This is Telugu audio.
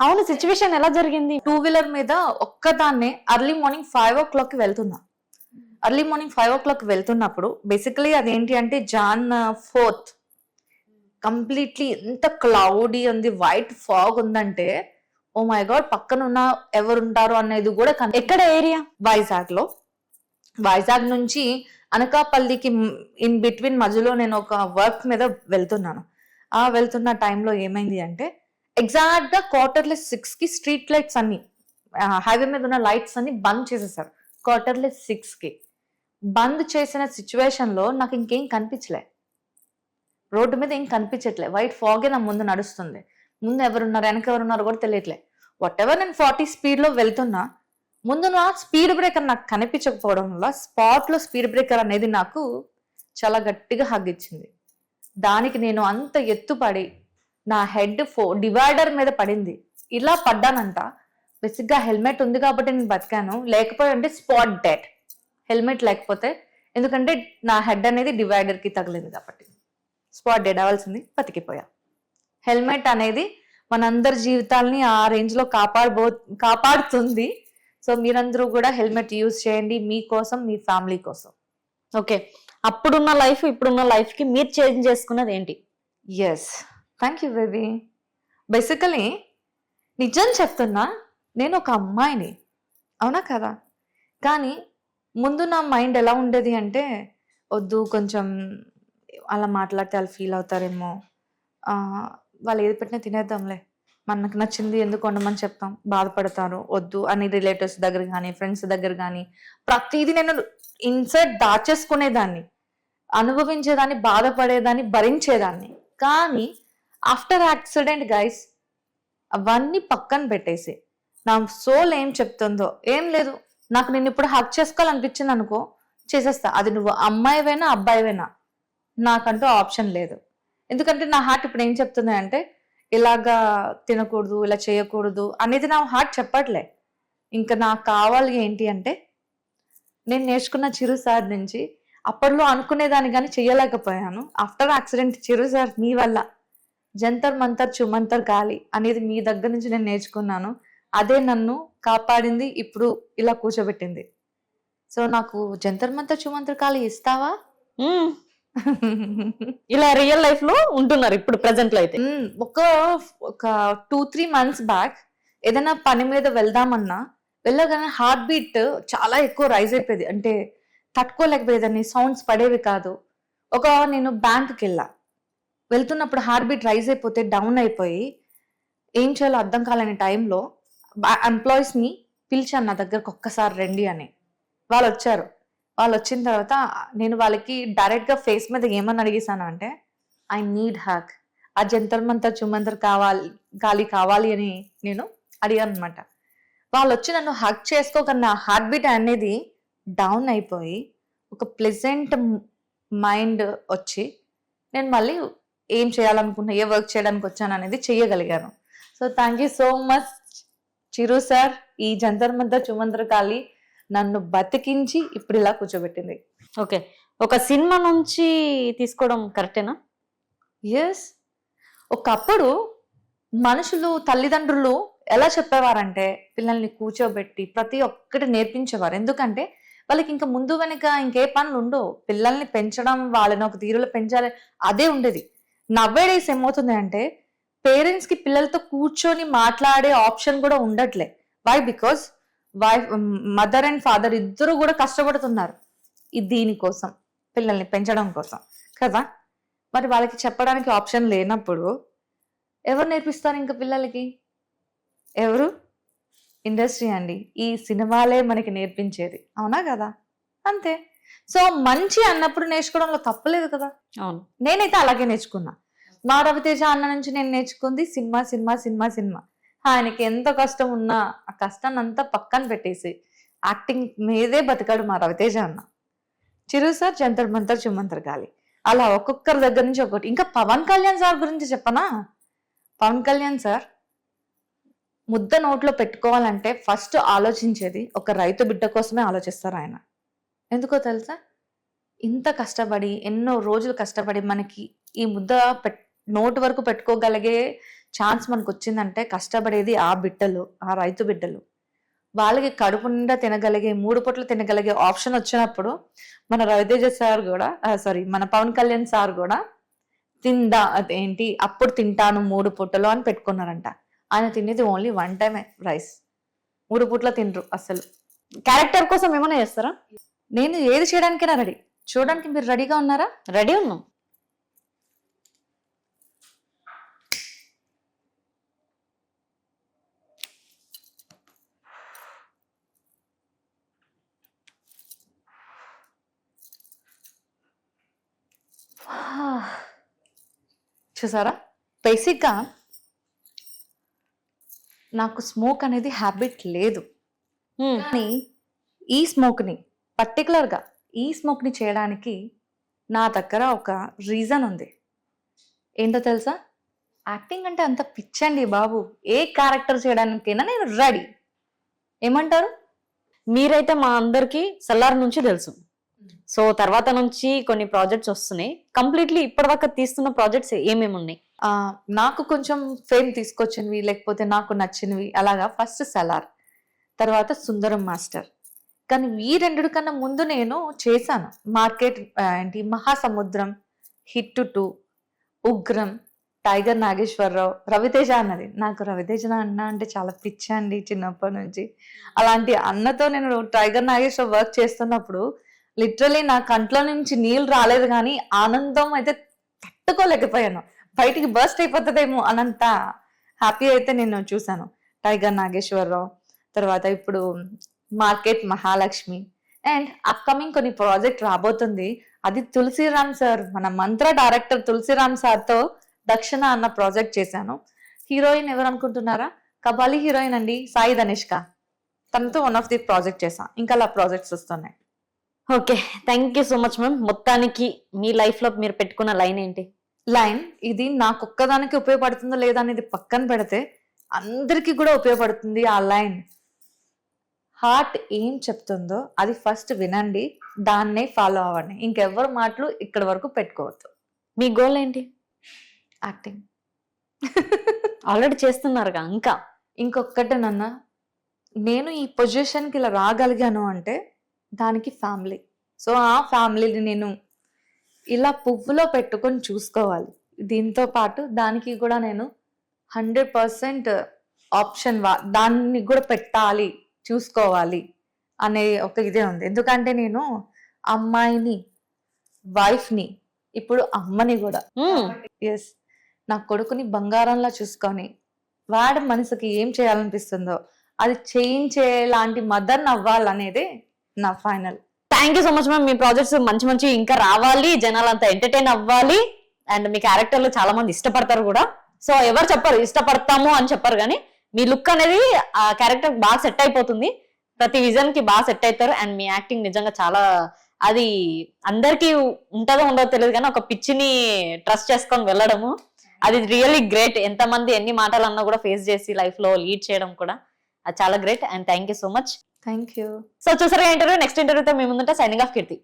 అవును సిచ్యువేషన్ ఎలా జరిగింది? టూ వీలర్ మీద ఒక్కదాన్నే early morning five o'clock వెళ్తున్నా. Early morning five o'clock వెళ్తున్నప్పుడు బేసికలీ అదేంటి అంటే జాన్ ఫోర్త్ కంప్లీట్లీ ఎంత క్లౌడీ ఉంది వైట్ ఫాగ్ ఉందంటే oh ఓ మై గాడ్ పక్కన ఉన్న ఎవరు ఉంటారు అనేది కూడా ఎక్కడ ఏరియా వైజాగ్లో. వైజాగ్ నుంచి అనకాపల్లికి ఇన్ బిట్వీన్ మధ్యలో నేను ఒక వర్క్ మీద వెళ్తున్నాను. ఆ వెళ్తున్న టైంలో ఏమైంది అంటే ఎగ్జాక్ట్గా క్వార్టర్లెస్ సిక్స్కి స్ట్రీట్ లైట్స్ అన్ని హైవే మీద ఉన్న లైట్స్ అన్ని బంద్ చేసేసారు. క్వార్టర్లెస్ సిక్స్కి. బంద్ చేసిన సిచ్యువేషన్లో నాకు ఇంకేం కనిపించలే. రోడ్డు మీద ఏం కనిపించట్లే. వైట్ ఫాగే నా ముందు నడుస్తుంది. ముందు ఎవరున్నారు వెనక ఎవరున్నారు కూడా తెలియట్లే. వాట్ ఎవర్ నేను ఫార్టీ స్పీడ్లో వెళ్తున్నా ముందు నా స్పీడ్ బ్రేకర్ నాకు కనిపించకపోవడం వల్ల స్పాట్లో స్పీడ్ బ్రేకర్ అనేది నాకు చాలా గట్టిగా హగ్ ఇచ్చింది. దానికి నేను అంత ఎత్తుపడి నా హెడ్ ఫో డివైడర్ మీద పడింది. ఇలా పడ్డానంట. బేసిక్గా హెల్మెట్ ఉంది కాబట్టి నేను బతికాను. లేకపోతే అంటే స్పాట్ డెడ్ హెల్మెట్ లేకపోతే ఎందుకంటే నా హెడ్ అనేది డివైడర్కి తగిలింది కాబట్టి. స్పాట్ డెడ్ అవ్వాల్సింది బతికిపోయా. హెల్మెట్ అనేది మనందరి జీవితాల్ని ఆ రేంజ్లో కాపాడబో కాపాడుతుంది. సో మీరందరూ కూడా హెల్మెట్ యూజ్ చేయండి మీకోసం మీ ఫ్యామిలీ కోసం. ఓకే. అప్పుడున్న లైఫ్ ఇప్పుడున్న లైఫ్కి మీరు చేంజ్ చేసుకున్నది ఏంటి? Yes thank you baby basically నిజం చెప్తున్నా నేను ఒక అమ్మాయిని. అవునా కదా? కానీ ముందు నా మైండ్ ఎలా ఉండేది అంటే వద్దు కొంచెం అలా మాట్లాడితే వాళ్ళు ఫీల్ అవుతారేమో. వాళ్ళు ఏది పెట్టినా తినేద్దాంలే. మనకు నచ్చింది ఎందుకు వండమని చెప్తాం. బాధపడతారు. వద్దు అని రిలేటివ్స్ దగ్గర కానీ ఫ్రెండ్స్ దగ్గర కానీ ప్రతిదీ నేను ఇన్సర్ట్ దాచేసుకునేదాన్ని. అనుభవించేదాన్ని బాధపడేదాన్ని భరించేదాన్ని. కానీ ఆఫ్టర్ యాక్సిడెంట్ గైస్ అవన్నీ పక్కన పెట్టేసి. నా సోల్ ఏం చెప్తుందో ఏం లేదు. నాకు నేను ఇప్పుడు హక్ చేసుకోవాలనిపించింది అనుకో చేసేస్తా. అది నువ్వు అమ్మాయివైనా అబ్బాయివైనా? నాకంటూ ఆప్షన్ లేదు. ఎందుకంటే నా హార్ట్ ఇప్పుడు ఏం చెప్తుంది అంటే ఇలాగా తినకూడదు ఇలా చేయకూడదు అనేది నా హార్ట్ చెప్పట్లే. ఇంకా నాకు కావాలి ఏంటి అంటే నేను నేర్చుకున్న చిరు సార్ నుంచి అప్పట్లో అనుకునేదాన్ని కానీ చేయలేకపోయాను. ఆఫ్టర్ యాక్సిడెంట్ చిరు సార్ మీ వల్ల. జంతర్ మంతర్ చుమంతర్ గాలి అనేది మీ దగ్గర నుంచి నేను నేర్చుకున్నాను. అదే నన్ను కాపాడింది ఇప్పుడు ఇలా కూర్చోబెట్టింది. సో నాకు జంతర్ మంతర్ చుమంతర్ గాలి ఇస్తావా. ఇలా రియల్ లైఫ్లో ఉంటున్నారు ఇప్పుడు ప్రెసెంట్లో అయితే. ఒక ఒక టూ త్రీ మంత్స్ బ్యాక్ ఏదైనా పని మీద వెళ్దామన్నా వెళ్ళగానే హార్ట్ బీట్ చాలా ఎక్కువ రైజ్ అయిపోయేది. అంటే తట్టుకోలేకపోయేదాన్ని సౌండ్స్ పడేవి కాదు. ఒక నేను బ్యాంకుకి వెళ్ళా. వెళ్తున్నప్పుడు హార్ట్ బీట్ రైజ్ అయిపోతే డౌన్ అయిపోయి ఏం చేయాలో అర్థం కాలని టైంలో ఎంప్లాయీస్ని పిలిచాను నా దగ్గరకు ఒక్కసారి రండి అని. వాళ్ళు వచ్చారు. వాళ్ళు వచ్చిన తర్వాత నేను వాళ్ళకి డైరెక్ట్గా ఫేస్ మీద ఏమని అడిగేశాను అంటే ఐ నీడ్ హ్యాక్ ఆ జంతర్మంతర్ చుమంతర్ కావాలి గాలి కావాలి అని నేను అడిగాను అనమాట వాళ్ళు వచ్చి నన్ను హక్ చేసుకోకన్నా హార్ట్ బీట్ అనేది డౌన్ అయిపోయి ఒక ప్లెజెంట్ మైండ్ వచ్చి నేను మళ్ళీ ఏం చేయాలనుకున్నా ఏ వర్క్ చేయడానికి వచ్చాను అనేది చేయగలిగాను. So thank you so much Chiru sir. ఈ జంతర్ మంతర్ చుమంతర్ కాలి నన్ను బతికించి ఇప్పుడు ఇలా కూర్చోబెట్టింది. ఓకే. ఒక సినిమా నుంచి తీసుకోవడం కరెక్టేనా? ఎస్ ఒకప్పుడు మనుషులు తల్లిదండ్రులు ఎలా చెప్పేవారంటే పిల్లల్ని కూర్చోబెట్టి ప్రతి ఒక్కటి నేర్పించేవారు. ఎందుకంటే వాళ్ళకి ఇంకా ముందు వెనక ఇంకే పనులు ఉండవు. పిల్లల్ని పెంచడం వాళ్ళని ఒక తీరులో పెంచాలి అదే ఉండేది. నవ్వే డేస్ ఏమవుతుంది అంటే పేరెంట్స్కి పిల్లలతో కూర్చొని మాట్లాడే ఆప్షన్ కూడా ఉండట్లే. Why because wife mother and father ఇద్దరు కూడా కష్టపడుతున్నారు. దీనికోసం పిల్లల్ని పెంచడం కోసం. కదా? మరి వాళ్ళకి చెప్పడానికి ఆప్షన్ లేనప్పుడు ఎవరు నేర్పిస్తారు ఇంకా పిల్లలకి? ఎవరు? ఇండస్ట్రీ అండి. ఈ సినిమాలే మనకి నేర్పించేది. అవునా కదా? అంతే. సో మంచి అన్నప్పుడు నేర్చుకోవడంలో తప్పలేదు కదా. అవును. నేనైతే అలాగే నేర్చుకున్నా. మా రవితేజ అన్న నుంచి నేను నేర్చుకుంది సినిమా సినిమా సినిమా సినిమా. ఆయనకి ఎంత కష్టం ఉన్నా ఆ కష్టాన్ని అంతా పక్కన పెట్టేసి యాక్టింగ్ మీదే బతికాడు మా రవితేజ అన్న. చిరు సార్ జంతర్ మంతర్ చుమంతర్ గాలి. అలా ఒక్కొక్కరి దగ్గర నుంచి ఒకటి ఇంకా పవన్ కళ్యాణ్ సార్ గురించి చెప్పనా? పవన్ కళ్యాణ్ సార్ ముద్ద నోట్లో పెట్టుకోవాలంటే ఫస్ట్ ఆలోచించేది ఒక రైతు బిడ్డ కోసమే ఆలోచిస్తారు ఆయన. ఎందుకో తెలుసా? ఇంత కష్టపడి ఎన్నో రోజులు కష్టపడి మనకి ఈ ముద్ద పెట్ నోటి వరకు పెట్టుకోగలిగే ఛాన్స్ మనకు వచ్చిందంటే కష్టపడేది ఆ బిడ్డలు ఆ రైతు బిడ్డలు. వాళ్ళకి కడుపు నిండా తినగలిగే మూడు పూటలు తినగలిగే ఆప్షన్ వచ్చినప్పుడు మన రవితేజ సార్ కూడా సారీ మన పవన్ కళ్యాణ్ సార్ కూడా తిందా అదేంటి అప్పుడు తింటాను మూడు పూటలు అని పెట్టుకున్నారంట. ఆయన తినేది ఓన్లీ వన్ టైమే రైస్. మూడు పూట్ల తినరు అసలు. క్యారెక్టర్ కోసం ఏమైనా చేస్తారా? నేను ఏది చేయడానికైనా రెడీ. చూడడానికి మీరు రెడీగా ఉన్నారా? రెడీ ఉన్నాం. చూసారా? బేసిక్గా నాకు స్మోక్ అనేది హ్యాబిట్ లేదు. కానీ ఈ స్మోక్ని పర్టికులర్గా ఈ స్మోక్ని చేయడానికి నా దగ్గర ఒక రీజన్ ఉంది. ఏంటో తెలుసా? యాక్టింగ్ అంటే అంత పిచ్చండి బాబు. ఏ క్యారెక్టర్ చేయడానికైనా నేను రెడీ. ఏమంటారు? మీరైతే మా అందరికి సల్లార్ నుంచి తెలుసు. సో తర్వాత నుంచి కొన్ని ప్రాజెక్ట్స్ వస్తున్నాయి. కంప్లీట్లీ ఇప్పటిదాకా తీస్తున్న ప్రాజెక్ట్స్ ఏమేమి ఉన్నాయి? నాకు కొంచెం ఫేమ్ తీసుకొచ్చినవి లేకపోతే నాకు నచ్చినవి అలాగా ఫస్ట్ సలార్ తర్వాత సుందరం మాస్టర్. కానీ ఈ రెండు కన్నా ముందు నేను చేశాను. మార్కెట్ ఏంటి Mahasamudram hit two Ugram tiger Nageswara Rao Ravi Teja అన్నది. నాకు రవితేజ అన్న అంటే చాలా పిచ్చి అండి చిన్నప్పటి నుంచి. అలాంటి అన్నతో నేను టైగర్ నాగేశ్వర వర్క్ చేస్తున్నప్పుడు లిటరలీ నా కంట్లో నుంచి నీళ్ళు రాలేదు కానీ ఆనందం అయితే తట్టుకోలేకపోయాను. బయటికి బర్స్ట్ అయిపోతుందేమో అనంత హ్యాపీ అయితే నేను చూశాను. టైగర్ నాగేశ్వరరావు తర్వాత ఇప్పుడు మార్కెట్ మహాలక్ష్మి. అండ్ అప్కమింగ్ కొన్ని ప్రాజెక్ట్ రాబోతుంది. అది తులసిరామ్ సార్ మన మంత్ర డైరెక్టర్ తులసిరామ్ సార్తో దక్షిణ అన్న ప్రాజెక్ట్ చేశాను. హీరోయిన్ ఎవరు అనుకుంటున్నారా? కబాలి హీరోయిన్ అండి సాయి ధనిష్క. తనతో వన్ ఆఫ్ ది ప్రాజెక్ట్ చేసా ఇంకా అలా ప్రాజెక్ట్స్ వస్తున్నాయి. Okay thank you so much ma'am మొత్తానికి మీ లైఫ్లో మీరు పెట్టుకున్న లైన్ ఏంటి? లైన్ ఇది నాకు ఒక్కదానికి ఉపయోగపడుతుందో లేదా అనేది పక్కన పెడితే అందరికీ కూడా ఉపయోగపడుతుంది ఆ లైన్ హార్ట్ ఏం చెప్తుందో అది ఫస్ట్ వినండి దాన్నే ఫాలో అవ్వండి. ఇంకెవరి మాటలు ఇక్కడ వరకు పెట్టుకోవద్దు. మీ గోల్ ఏంటి? యాక్టింగ్. ఆల్రెడీ చేస్తున్నారుగా ఇంకా. ఇంకొక్కటేనన్న నేను ఈ పొజిషన్కి ఇలా రాగలిగాను అంటే దానికి ఫ్యామిలీ. సో ఆ ఫ్యామిలీని నేను ఇలా పువ్వులో పెట్టుకొని చూసుకోవాలి. దీంతో పాటు దానికి కూడా నేను హండ్రెడ్ పర్సెంట్ ఆప్షన్ వా దాన్ని కూడా పెట్టాలి. చూసుకోవాలి అనే ఒక ఇదే ఉంది. ఎందుకంటే నేను అమ్మాయిని వైఫ్ని ఇప్పుడు అమ్మని కూడా. ఎస్ నా కొడుకుని బంగారంలా చూసుకొని వాడి మనసుకి ఏం చేయాలనిపిస్తుందో అది చేయించేలాంటి మదర్ అవ్వాలనేదే నా final thank you so much ma'am me projects మంచి మంచి ఇంకా రావాలి. జనాలు అంతా ఎంటర్టైన్ అవ్వాలి. అండ్ మీ క్యారెక్టర్లు చాలా మంది ఇష్టపడతారు కూడా. సో ఎవరు చెప్పరు ఇష్టపడతాము అని చెప్పరు కానీ మీ లుక్ అనేది ఆ క్యారెక్టర్ బాగా సెట్ అయిపోతుంది. ప్రతి విజన్కి బాగా సెట్ అవుతారు. అండ్ మీ యాక్టింగ్ నిజంగా చాలా అది అందరికీ ఉంటుందో ఉండదో తెలియదు కానీ ఒక పిచ్చిని ట్రస్ట్ చేసుకొని వెళ్ళడము అది రియల్లీ గ్రేట్ ఎంతమంది ఎన్ని మాటలు అన్నా కూడా ఫేస్ చేసి లైఫ్లో లీడ్ చేయడం కూడా అది చాలా great and thank you so much thank you so చూసారుగా ఇంటర్వ్యూ నెక్స్ట్ ఇంటర్వ్యూతో మేము ముందుంటే సైనింగ్ ఆఫ్ కీర్తి.